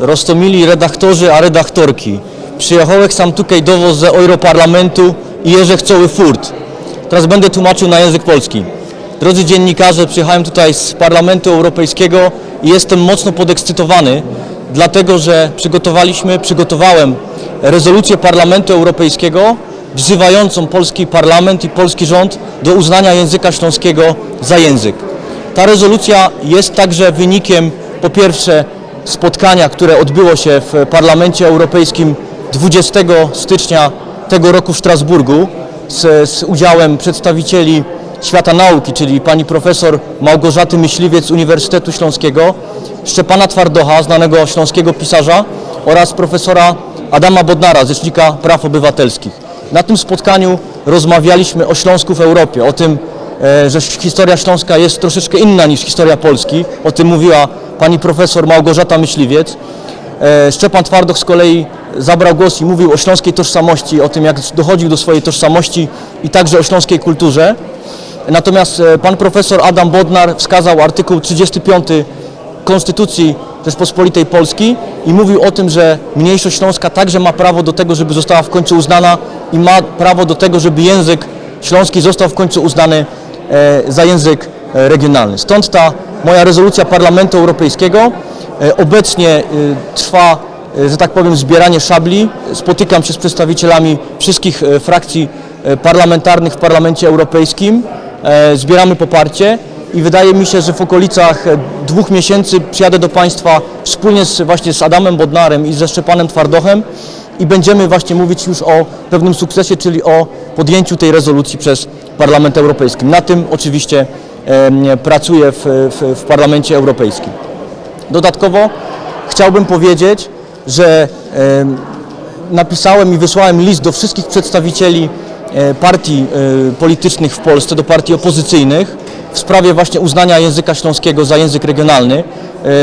roztomili redaktorzy a redaktorki. Przyjechałek sam tutaj dowoz ze Europarlamentu i Jerzech Coły Furt. Teraz będę tłumaczył na język polski. Drodzy dziennikarze, przyjechałem tutaj z Parlamentu Europejskiego i jestem mocno podekscytowany, dlatego że przygotowaliśmy, przygotowałem rezolucję Parlamentu Europejskiego wzywającą polski parlament i polski rząd do uznania języka śląskiego za język. Ta rezolucja jest także wynikiem po pierwsze spotkania, które odbyło się w Parlamencie Europejskim 20 stycznia tego roku w Strasburgu z, z udziałem przedstawicieli świata nauki, czyli pani profesor Małgorzaty Myśliwiec Uniwersytetu Śląskiego, Szczepana Twardocha, znanego śląskiego pisarza oraz profesora Adama Bodnara, Rzecznika Praw Obywatelskich. Na tym spotkaniu rozmawialiśmy o Śląsku w Europie, o tym, e, że historia śląska jest troszeczkę inna niż historia Polski. O tym mówiła pani profesor Małgorzata Myśliwiec. E, Szczepan Twardoch z kolei zabrał głos i mówił o śląskiej tożsamości, o tym jak dochodził do swojej tożsamości i także o śląskiej kulturze. Natomiast e, pan profesor Adam Bodnar wskazał artykuł 35 Konstytucji Rzeczpospolitej Polski i mówił o tym, że mniejszość śląska także ma prawo do tego, żeby została w końcu uznana i ma prawo do tego, żeby język śląski został w końcu uznany e, za język regionalny. Stąd ta moja rezolucja Parlamentu Europejskiego. E, Obecnie e, trwa, e, że tak powiem, zbieranie szabli. Spotykam się z przedstawicielami wszystkich e, frakcji e, parlamentarnych w Parlamencie Europejskim. E, Zbieramy poparcie i wydaje mi się, że w okolicach e, dwóch miesięcy przyjadę do Państwa wspólnie z, właśnie z Adamem Bodnarem i ze Szczepanem Twardochem i będziemy właśnie mówić już o pewnym sukcesie, czyli o podjęciu tej rezolucji przez Parlament Europejski. Na tym oczywiście em, pracuję w, w, w Parlamencie Europejskim. Dodatkowo chciałbym powiedzieć, że em, napisałem i wysłałem list do wszystkich przedstawicieli e, partii e, politycznych w Polsce, do partii opozycyjnych w sprawie właśnie uznania języka śląskiego za język regionalny.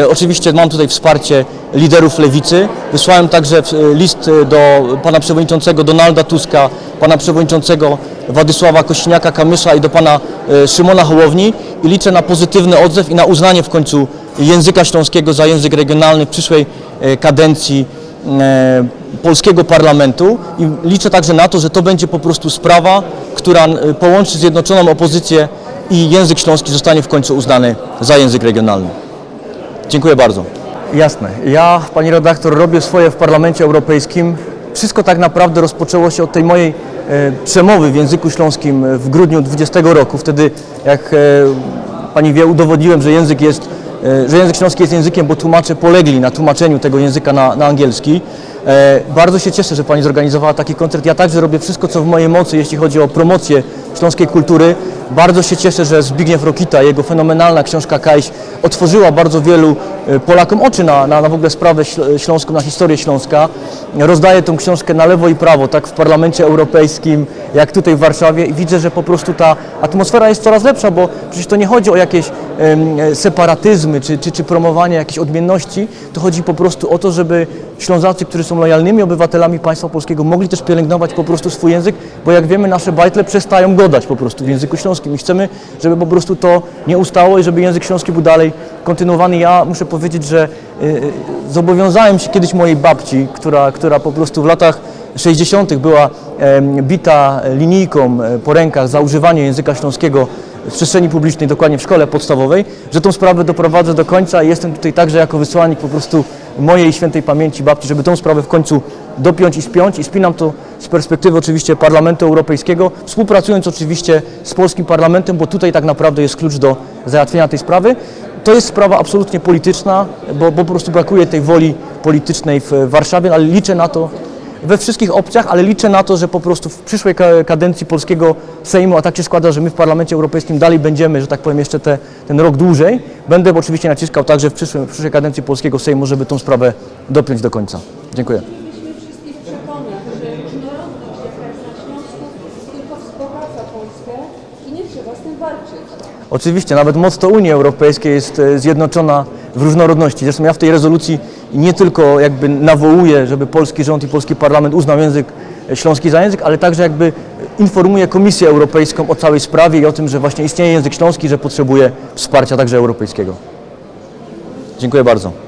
E, Oczywiście mam tutaj wsparcie liderów lewicy. Wysłałem także e, list e, do pana przewodniczącego Donalda Tuska, pana przewodniczącego Władysława Kośniaka-Kamysza i do pana Szymona Hołowni i liczę na pozytywny odzew i na uznanie w końcu języka śląskiego za język regionalny w przyszłej kadencji polskiego parlamentu i liczę także na to, że to będzie po prostu sprawa, która połączy zjednoczoną opozycję i język śląski zostanie w końcu uznany za język regionalny. Dziękuję bardzo. Jasne. Ja, pani redaktor, robię swoje w Parlamencie Europejskim. Wszystko tak naprawdę rozpoczęło się od tej mojej e, przemowy w języku śląskim w grudniu 20 roku. Wtedy, jak e, pani wie, udowodniłem, że język jest, e, że język śląski jest językiem, bo tłumacze polegli na tłumaczeniu tego języka na, na angielski. E, bardzo się cieszę, że pani zorganizowała taki koncert. Ja także robię wszystko, co w mojej mocy, jeśli chodzi o promocję śląskiej kultury. Bardzo się cieszę, że Zbigniew Rokita, jego fenomenalna książka Kajś otworzyła bardzo wielu e, Polakom oczy na, na, na w ogóle sprawę śl- śląską, na historię Śląska. Rozdaję tą książkę na lewo i prawo, tak w Parlamencie Europejskim, jak tutaj w Warszawie i widzę, że po prostu ta atmosfera jest coraz lepsza, bo przecież to nie chodzi o jakieś e, separatyzmy czy, czy, czy promowanie jakichś odmienności, to chodzi po prostu o to, żeby Ślązacy, którzy są lojalnymi obywatelami państwa polskiego, mogli też pielęgnować po prostu swój język, bo jak wiemy, nasze bajtle przestają godać po prostu w języku śląskim i chcemy, żeby po prostu to nie ustało i żeby język śląski był dalej kontynuowany. Ja muszę powiedzieć, że y, y, zobowiązałem się kiedyś mojej babci, która, która po prostu w latach 60. była bita linijką e, po rękach za używanie języka śląskiego w przestrzeni publicznej, dokładnie w szkole podstawowej, że tą sprawę doprowadzę do końca i jestem tutaj także jako wysłannik po prostu mojej świętej pamięci babci, żeby tą sprawę w końcu dopiąć i spiąć i spinam to z perspektywy oczywiście Parlamentu Europejskiego, współpracując oczywiście z polskim parlamentem, bo tutaj tak naprawdę jest klucz do załatwienia tej sprawy. To jest sprawa absolutnie polityczna, bo, bo po prostu brakuje tej woli politycznej w Warszawie, ale liczę na to, we wszystkich opcjach, ale liczę na to, że po prostu w przyszłej ka- kadencji polskiego Sejmu, a tak się składa, że my w Parlamencie Europejskim dalej będziemy, że tak powiem, jeszcze te, ten rok dłużej, będę oczywiście naciskał także w, w przyszłej kadencji polskiego Sejmu, żeby tą sprawę dopiąć do końca. Dziękuję. Oczywiście, nawet motto Unii Europejskiej jest e, zjednoczona w różnorodności. Zresztą ja w tej rezolucji nie tylko jakby nawołuję, żeby polski rząd i polski parlament uznał język e, śląski za język, ale także jakby informuję Komisję Europejską o całej sprawie i o tym, że właśnie istnieje język śląski, że potrzebuje wsparcia także europejskiego. Dziękuję bardzo.